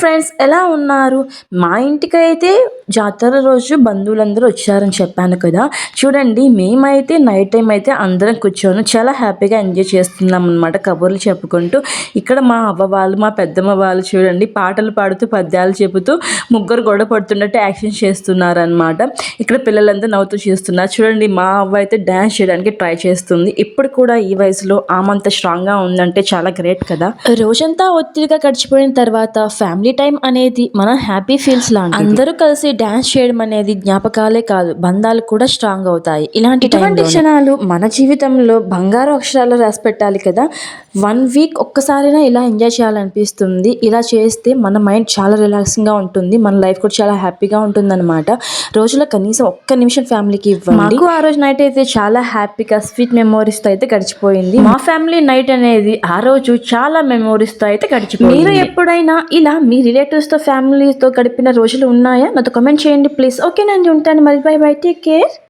Friends ఎలా ఉన్నారు? మా ఇంటికైతే జాతర రోజు బంధువులందరూ వచ్చారని చెప్పాను కదా. చూడండి మేమైతే నైట్ టైం అయితే అందరం కూర్చొని చాలా హ్యాపీగా ఎంజాయ్ చేస్తున్నాం అనమాట కబుర్లు చెప్పుకుంటూ. ఇక్కడ మా అవ్వ వాళ్ళు మా పెద్దమ్మ వాళ్ళు చూడండి పాటలు పాడుతూ పద్యాలు చెబుతూ ముగ్గురు గొడవ పడుతున్నట్టు యాక్షన్ చేస్తున్నారు అనమాట ఇక్కడ పిల్లలంతా నవ్వుతూ చేస్తున్నారు. చూడండి మా అవ్వ అయితే డ్యాన్స్ చేయడానికి ట్రై చేస్తుంది. ఇప్పుడు కూడా ఈ వయసులో ఆమంత స్ట్రాంగ్గా ఉందంటే చాలా గ్రేట్ కదా. రోజంతా ఒత్తిడిగా గడిచిపోయిన తర్వాత ఫ్యామిలీ టైం అనేది మన హ్యాపీ ఫీల్స్ లాంటి అందరూ కలిసి డాన్స్ చేయడం అనేది జ్ఞాపకాలే కాదు బంధాలు కూడా స్ట్రాంగ్ అవుతాయి. ఇలాంటి ఇటువంటి క్షణాలు మన జీవితంలో బంగారు అక్షరాలు రాసి పెట్టాలి కదా వన్ వీక్ ఒక్కసారైనా ఇలా ఎంజాయ్ చేయాలనిపిస్తుంది. ఇలా చేస్తే మన మైండ్ చాలా రిలాక్సింగ్గా ఉంటుంది మన లైఫ్ కూడా చాలా హ్యాపీగా ఉంటుంది అనమాట రోజులో కనీసం ఒక్క నిమిషం ఫ్యామిలీకి ఇవ్వండి. మాకు ఆ రోజు నైట్ అయితే చాలా హ్యాపీగా స్వీట్ మెమోరీస్తో అయితే గడిచిపోయింది. మా ఫ్యామిలీ నైట్ అనేది ఆ రోజు చాలా మెమోరీస్తో అయితే గడిచిపోయింది. మీరు ఎప్పుడైనా ఇలా మీ రిలేటివ్స్తో ఫ్యామిలీతో గడిపిన రోజులు ఉన్నాయా? నాతో కామెంట్ చేయండి ప్లీజ్ ఓకేనండి ఉంటాను. మరి బై బై టేక్ కేర్